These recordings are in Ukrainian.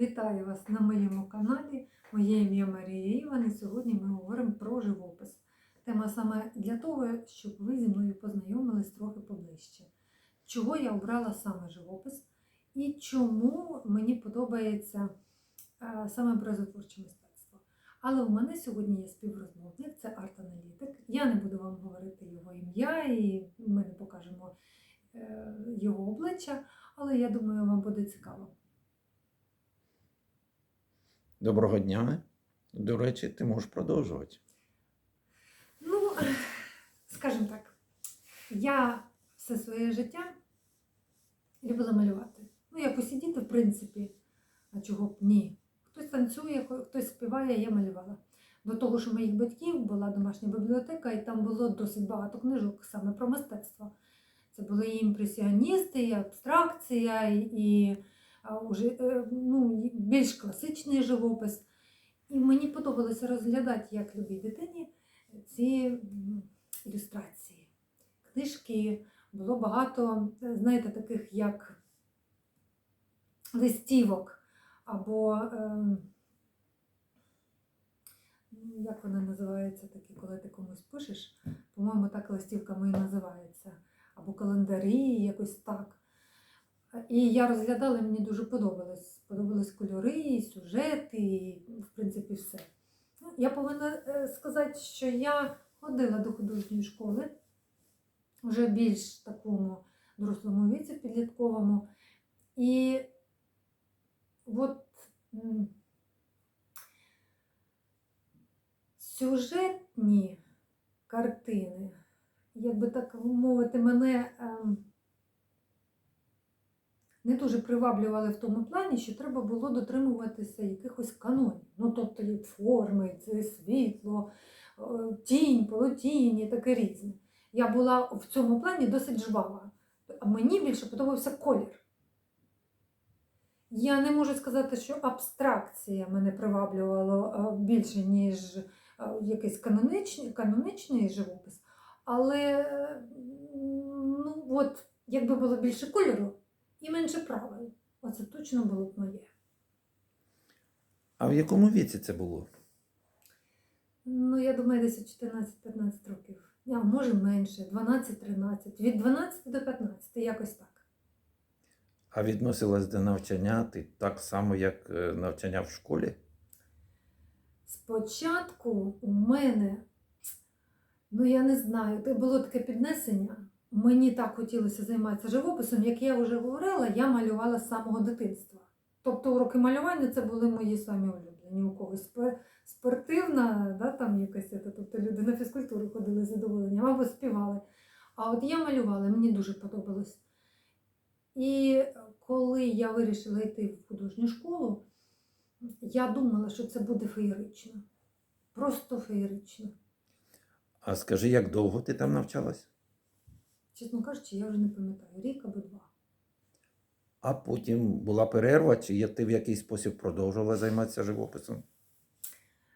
Вітаю вас на моєму каналі. Моє ім'я Марія Іван і сьогодні ми говоримо про живопис. Тема саме для того, щоб ви зі мною познайомились трохи поближче. Чого я обрала саме живопис і чому мені подобається е, саме образотворче мистецтво. Але у мене сьогодні є співрозмовник, це арт-аналітик. Я не буду вам говорити його ім'я, і ми не покажемо е, його обличчя, але я думаю, вам буде цікаво. Доброго дня. До речі, ти можеш продовжувати. Ну, скажімо так, я все своє життя любила малювати. Ну, як посидіти, в принципі, а чого б ні. Хтось танцює, хтось співає, я малювала. До того, що моїх батьків була домашня бібліотека, і там було досить багато книжок саме про мистецтво. Це були і імпресіоністи, і абстракція, і, уже, е, ну, більш класичний живопис. І мені подобалося розглядати, як любій дитині, ці ілюстрації. Книжки було багато, е, знаєте, таких як листівок або ем, як вона називається, такі, коли ти комусь пишеш, по-моєму, так листівками і називається, або календарі, якось так. І я розглядала, мені дуже подобалось. Подобались кольори, сюжети, і, в принципі, все. Ну, Я повинна е, сказати, що я ходила до художньої школи вже більш такому дорослому віці, підлітковому. І от сюжетні картини, як би так мовити, мене ем, не дуже приваблювали в тому плані, що треба було дотримуватися якихось канонів. Ну, тобто форми, це світло, е, тінь, полотінь і таке різне. Я була в цьому плані досить жвава. А мені більше подобався колір. Я не можу сказати, що абстракція мене приваблювала е, більше, ніж е, якийсь каноничний, каноничний живопис. Але ну, от, якби було більше кольору і менше правил, оце точно було б моє. А в якому віці це було? Ну, я думаю, десь 14-15 років. А може менше, 12-13, від 12 до 15, якось так. А відносилась до навчання ти так само, як е, навчання в школі? Спочатку у мене, ну я не знаю, це було таке піднесення. Мені так хотілося займатися живописом, як я вже говорила, я малювала з самого дитинства. Тобто уроки малювання це були мої самі улюблені. У когось спортивна, да, там якась, тобто люди на фізкультуру ходили з задоволенням або співали. А от я малювала, мені дуже подобалось. І коли я вирішила йти в художню школу, я думала, що це буде феєрично. Просто феєрично. А скажи, як довго ти там навчалась? Чесно кажучи, я вже не пам'ятаю, рік або два. А потім була перерва, чи ти в якийсь спосіб продовжувала займатися живописом?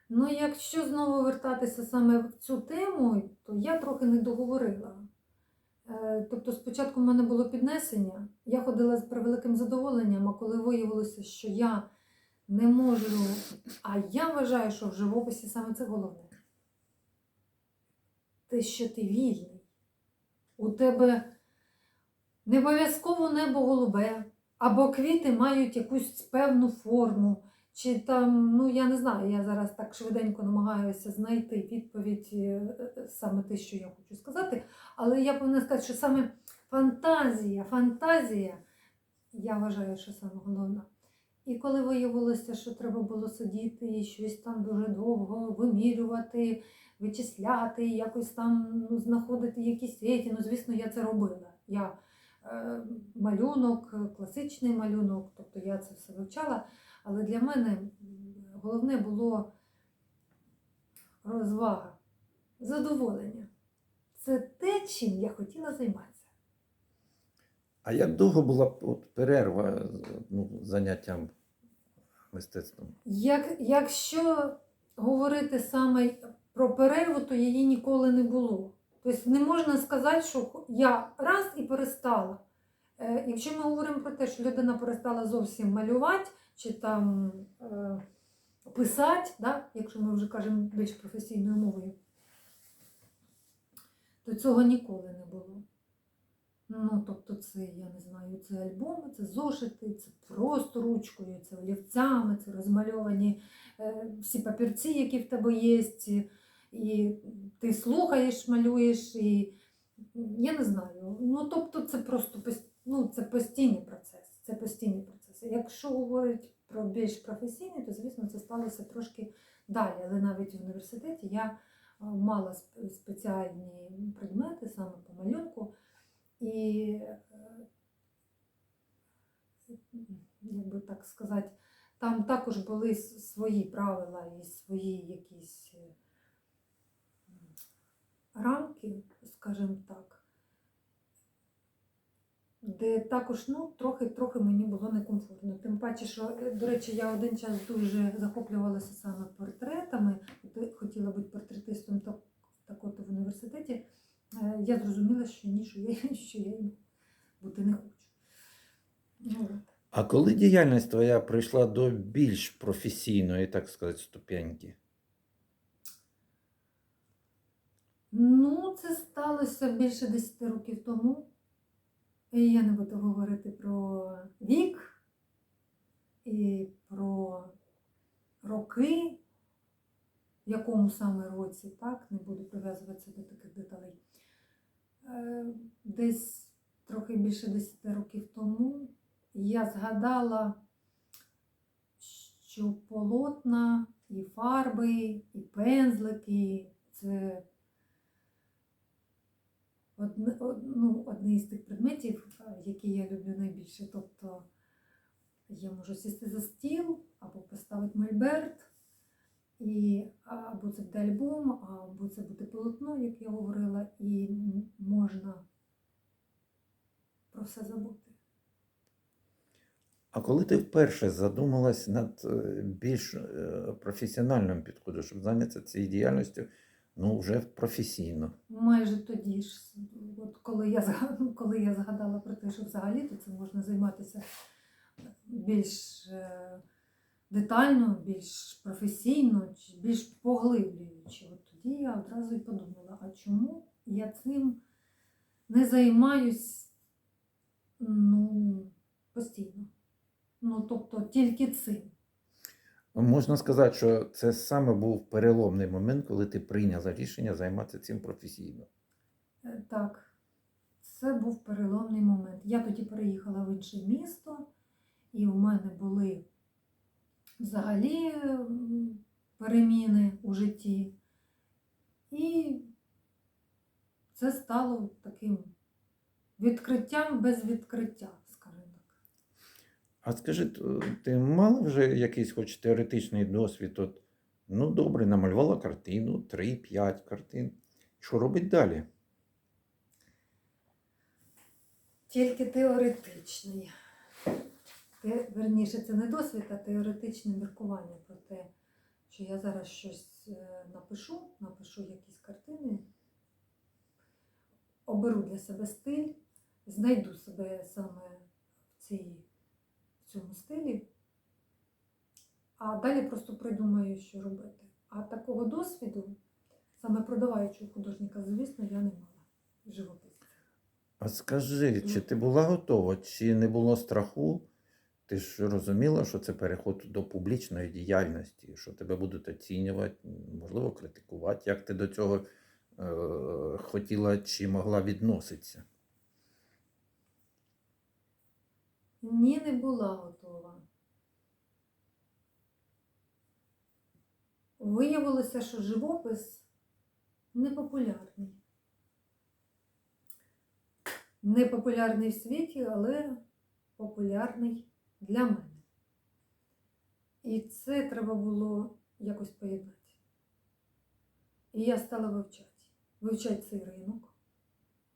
Ну, якщо знову вертатися саме в цю тему, то я трохи не договорила. Е, Тобто, спочатку в мене було піднесення, я ходила з превеликим задоволенням, а коли виявилося, що я не можу. А я вважаю, що в живописі саме це головне. Те, що ти вільний. У тебе не обов'язково небо голубе, або квіти мають якусь певну форму. Чи там, ну я не знаю, я зараз так швиденько намагаюся знайти відповідь е, е, саме те, що я хочу сказати. Але я повинна сказати, що саме фантазія, фантазія, я вважаю, що саме головна. І коли виявилося, що треба було сидіти і щось там дуже довго вимірювати, вичисляти, якось там ну, знаходити якісь світі, ну звісно, я це робила. Я е, малюнок, класичний малюнок, тобто я це все вивчала. Але для мене головне було розвага, задоволення. Це те, чим я хотіла займатися. А як довго була от, перерва ну, заняттям мистецтвом? Як, якщо говорити саме про перерву, то її ніколи не було. Тобто не можна сказати, що я раз і перестала. Е, Якщо ми говоримо про те, що людина перестала зовсім малювати чи там е, писати, да, якщо ми вже кажемо більш професійною мовою, то цього ніколи не було. Ну, тобто, це, я не знаю, це альбоми, це зошити, це просто ручкою, це олівцями, це розмальовані е, всі папірці, які в тебе є, і ти слухаєш, малюєш, і я не знаю. Ну, тобто, це просто ну, це постійний процес. Це постійний процес. Якщо говорити про більш професійний, то звісно це сталося трошки далі. Але навіть в університеті я е, мала спеціальні предмети саме по малюнку. І, е, як би так сказати, там також були свої правила і свої якісь е, рамки, скажімо так, де також ну, трохи, трохи мені було некомфортно. Тим паче, що, е, до речі, я один час дуже захоплювалася саме портретами, хотіла бути портретистом так, так от в університеті. Е, Я зрозуміла, що ні, що я, що я бути не хочу. Ну. А коли діяльність твоя прийшла до більш професійної, так сказати, ступеньки? Ну, це сталося більше 10 років тому. І я не буду говорити про вік і про роки, в якому саме році, так, не буду прив'язуватися до таких деталей. Е, Десь трохи більше 10 років тому я згадала, що полотна і фарби, і пензлики це одне, ну, одне із тих предметів, е, які я люблю найбільше. Тобто я можу сісти за стіл або поставити мольберт, і або це буде альбом, або це буде полотно, як я говорила, і можна про все забути. А коли ти вперше задумалась над е, більш е, професіональним підходом, щоб зайнятися цією діяльністю, ну, вже професійно. Майже тоді ж, от коли я, коли я згадала про те, що взагалі то це можна займатися більш е, детально, більш професійно, чи більш поглиблюючи. От тоді я одразу і подумала, а чому я цим не займаюсь ну, постійно? Ну, тобто тільки цим. Можна сказати, що це саме був переломний момент, коли ти прийняла рішення займатися цим професійно. Е, Так, це був переломний момент. Я тоді переїхала в інше місто, і в мене були взагалі переміни у житті. І це стало таким відкриттям без відкриття, скажімо так. А скажи, ти мала вже якийсь хоч теоретичний досвід? От, ну, добре, намалювала картину, 3-5 картин. Що робить далі? Тільки теоретичний. Те, верніше, це не досвід, а теоретичне міркування про те, що я зараз щось е, напишу, напишу якісь картини, оберу для себе стиль, знайду себе саме в, цій, в цьому стилі, а далі просто придумаю, що робити. А такого досвіду, саме продаваючого художника, звісно, я не мала живописця. А скажи, чи ти була готова, чи не було страху? Ти ж розуміла, що це переход до публічної діяльності, що тебе будуть оцінювати, можливо, критикувати. Як ти до цього е, хотіла чи могла відноситися? Ні, не була готова. Виявилося, що живопис непопулярний. Непопулярний в світі, але популярний для мене. І це треба було якось поєднати. І я стала вивчати. Вивчати цей ринок.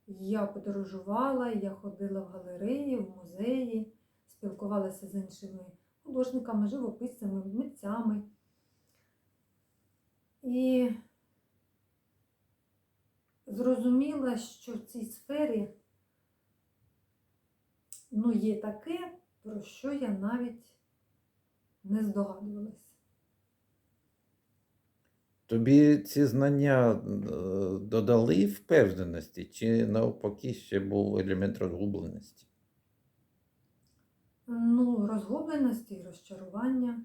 Я подорожувала, я ходила в галереї, в музеї, спілкувалася з іншими художниками, живописцями, митцями. І зрозуміла, що в цій сфері ну, є таке, про що я навіть не здогадувалася. Тобі ці знання е, додали впевненості, чи навпаки ще був елемент розгубленості? Ну, розгубленості і розчарування.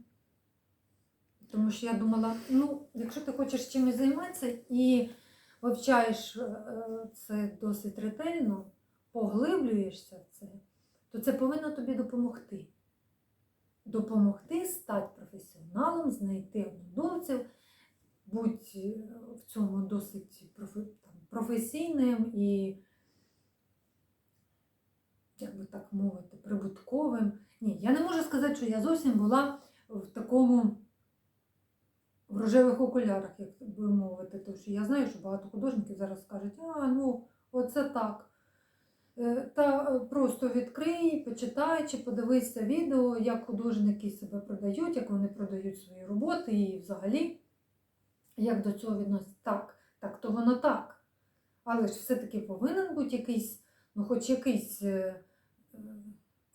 Тому що я думала, ну, якщо ти хочеш чимось займатися і вивчаєш е, це досить ретельно, поглиблюєшся в це, то це повинно тобі допомогти. Допомогти стати професіоналом, знайти однодумців, будь е, в цьому досить професійним і, як би так мовити, прибутковим. Ні, я не можу сказати, що я зовсім була в такому в рожевих окулярах, як би мовити. Тому що я знаю, що багато художників зараз скажуть, а ну, оце так. Е, Та е, просто відкрий, почитай чи подивися відео, як художники себе продають, як вони продають свої роботи і взагалі, як до цього відносять. Так, так, то воно так. Але ж все-таки повинен бути якийсь, ну, хоч якийсь е,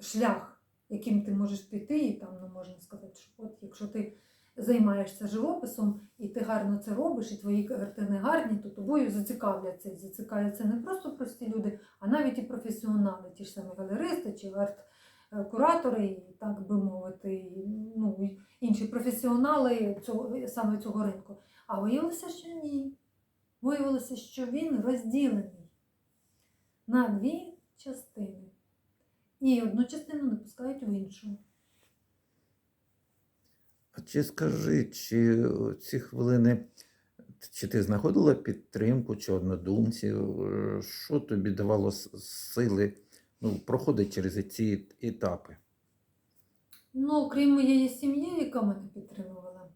шлях, яким ти можеш піти, і там ну, можна сказати, що от якщо ти займаєшся живописом і ти гарно це робиш, і твої картини гарні, то тобою зацікавляться. І зацікавляться не просто прості люди, а навіть і професіонали, ті ж самі галеристи чи арт-куратори, і так би мовити, ну, інші професіонали цього, саме цього ринку. А виявилося, що ні. Виявилося, що він розділений на дві частини. І одну частину не пускають в іншу. Чи скажи, чи ці хвилини, чи ти знаходила підтримку, чи однодумців? Е, Що тобі давало сили ну, проходити через ці етапи? Ну, крім моєї сім'ї, яка мене підтримувала,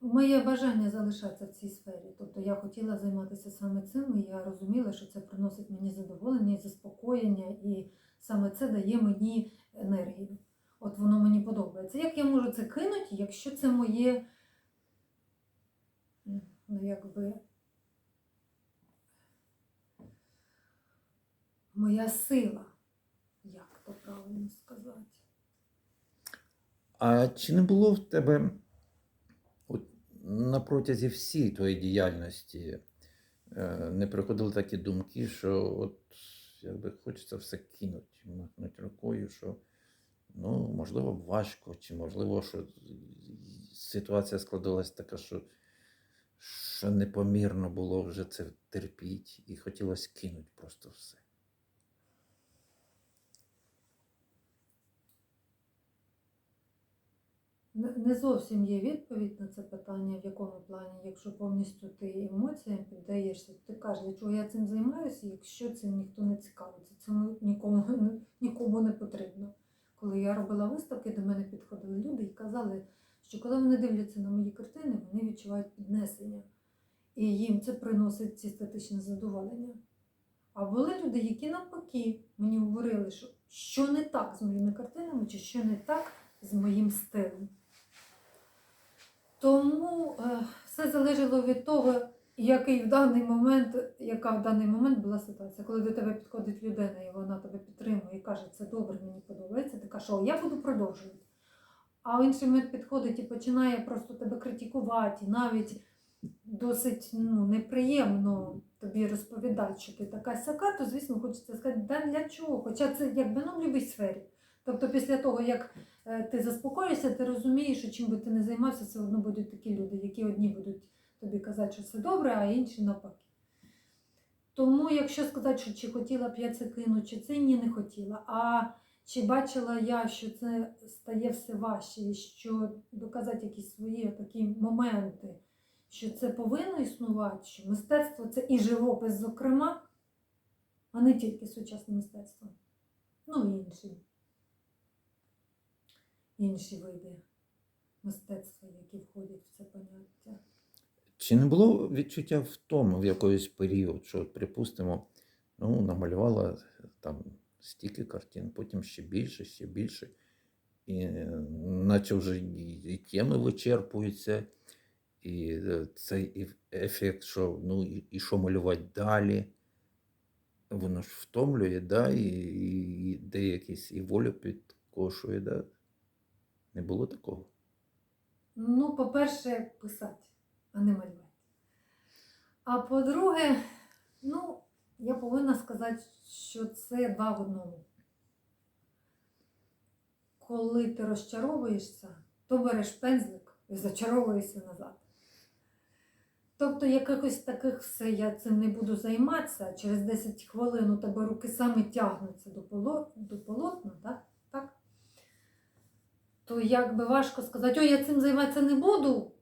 моє бажання залишатися в цій сфері. Тобто я хотіла займатися саме цим, і я розуміла, що це приносить мені задоволення і заспокоєння, і саме це дає мені енергію. От воно мені подобається. Як я можу це кинути, якщо це моє, ну, якби, моя сила, як то правильно сказати? А чи не було в тебе от, на протязі всієї твоєї діяльності е, не приходили такі думки, що от якби хочеться все кинути, махнути рукою, що ну, можливо, важко, чи можливо, що ситуація складалась така, що, що непомірно було вже це терпіти, і хотілося кинути просто все. Не не зовсім є відповідь на це питання, в якому плані, якщо повністю ти емоціям піддаєшся, ти кажеш, для чого я цим займаюся, якщо цим ніхто не цікавиться, цьому нікому, нікому не потрібно. Коли я робила виставки, до мене підходили люди і казали, що коли вони дивляться на мої картини, вони відчувають піднесення. І їм це приносить естетичне задоволення. А були люди, які навпаки мені говорили, що що не так з моїми картинами, чи що не так з моїм стилем. Тому е, все залежало від того, який в даний момент, яка в даний момент була ситуація. Коли до тебе підходить людина і вона тебе підтримує і каже, це добре, мені подобається, ти кажеш, я буду продовжувати. А інший момент підходить і починає просто тебе критикувати, навіть досить ну, неприємно тобі розповідати, що ти така сяка, то звісно хочеться сказати, да для чого? Хоча це якби ну, в будь-якій сфері. Тобто після того, як е, ти заспокоїшся, ти розумієш, що чим би ти не займався, все одно будуть такі люди, які одні будуть тобі казати, що все добре, а інші навпаки. Тому, якщо сказати, що чи хотіла б я це кинути, чи це ні, не хотіла. А чи бачила я, що це стає все важче, і що доказати якісь свої такі моменти, що це повинно існувати, що мистецтво це і живопис, зокрема, а не тільки сучасне мистецтво. Ну і інші, інші види мистецтва, які входять в це поняття. Чи не було відчуття втоми в якийсь період, що, припустимо, ну, намалювала там стільки картин, потім ще більше, ще більше, і е, наче вже і, теми вичерпуються, і е, цей ефект, що ну, і, що малювати далі. воно ж втомлює, да, і, і, і деякісь і волю підкошує, да? Не було такого. Ну, по-перше, писати, а не малювати. А по-друге, ну, я повинна сказати, що це два в одному. Коли ти розчаровуєшся, то береш пензлик і зачаровуєшся назад. Тобто, якихось таких все, я цим не буду займатися, через 10 хвилин у тебе руки саме тягнуться до, поло, до полотна, так? так? то як би важко сказати, ой, я цим займатися не буду,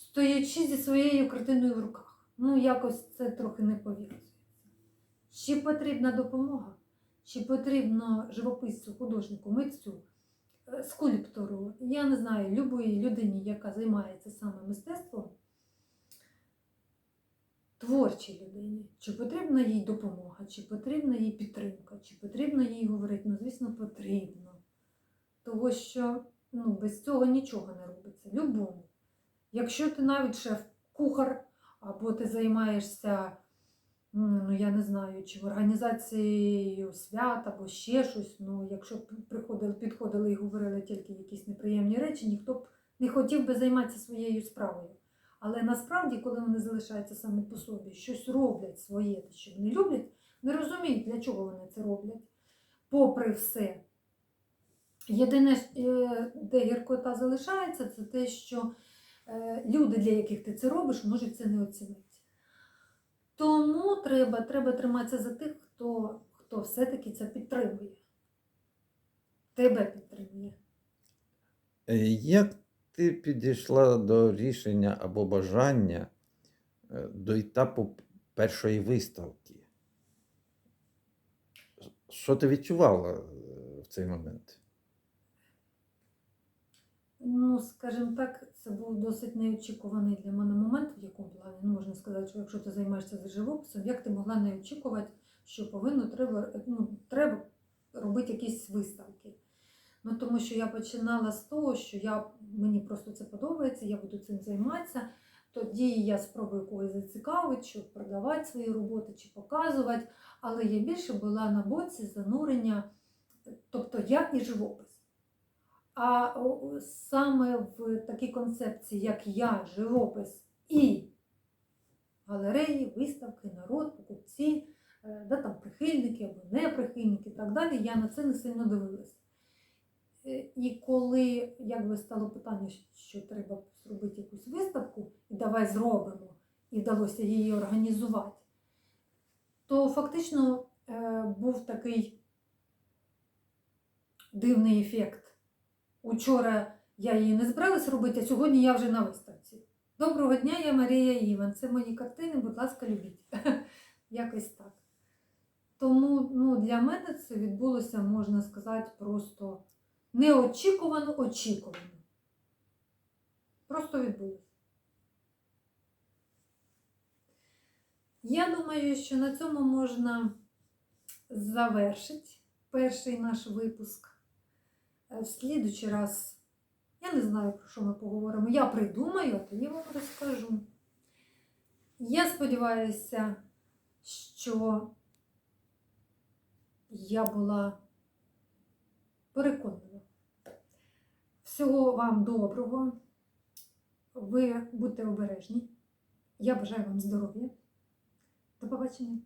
стоячи зі своєю картиною в руках. Ну, якось це трохи не пов'язується. Чи потрібна допомога, чи потрібно живописцю, художнику, митцю, е, скульптору, я не знаю, любої людині, яка займається саме мистецтвом, творчій людині, чи потрібна їй допомога, чи потрібна їй підтримка, чи потрібно їй говорити, ну, звісно, потрібно. Того, що ну, без цього нічого не робиться. Любому. Якщо ти навіть шеф-кухар, або ти займаєшся, ну я не знаю, чи в організацією свят, або ще щось, ну якщо б приходили, підходили і говорили тільки якісь неприємні речі, ніхто б не хотів би займатися своєю справою. Але насправді, коли вони залишаються самі по собі, щось роблять своє, що вони люблять, не розуміють, для чого вони це роблять. Попри все. Єдине, е, де гіркота залишається, це те, що люди, для яких ти це робиш, можуть це не оцінити. Тому треба, треба триматися за тих, хто, хто все-таки це підтримує. Тебе підтримує. Е, Як ти підійшла до рішення або бажання е, до етапу першої виставки? Що ти відчувала е, в цей момент? Ну, скажімо так, це був досить неочікуваний для мене момент, в якому плані. Ну, можна сказати, що якщо ти займаєшся за живописом, як ти могла не очікувати, що повинно треба, ну, треба робити якісь виставки. Ну, тому що я починала з того, що я, мені просто це подобається, я буду цим займатися. Тоді я спробую когось зацікавити, щоб продавати свої роботи чи показувати. Але я більше була на боці занурення, тобто я і живопис. А саме в такій концепції, як я, живопис і галереї, виставки, народ, покупці, е, да, там прихильники або не прихильники і так далі, я на це не сильно дивилась. Е, І коли якби стало питання, що треба зробити якусь виставку, і давай зробимо, і вдалося її організувати, то фактично е, був такий дивний ефект. Учора я її не збиралась робити, а сьогодні я вже на виставці. Доброго дня, я Марія Іван. Це мої картини, будь ласка, любіть. Якось так. Тому ну, для мене це відбулося, можна сказати, просто неочікувано очікувано. Просто відбулося. Я думаю, що на цьому можна завершити перший наш випуск. Е, В слідучий раз, я не знаю, про що ми поговоримо. Я придумаю, а тоді вам розкажу. Я сподіваюся, що я була переконана. Всього вам доброго. Ви будьте обережні. Я бажаю вам здоров'я. До побачення.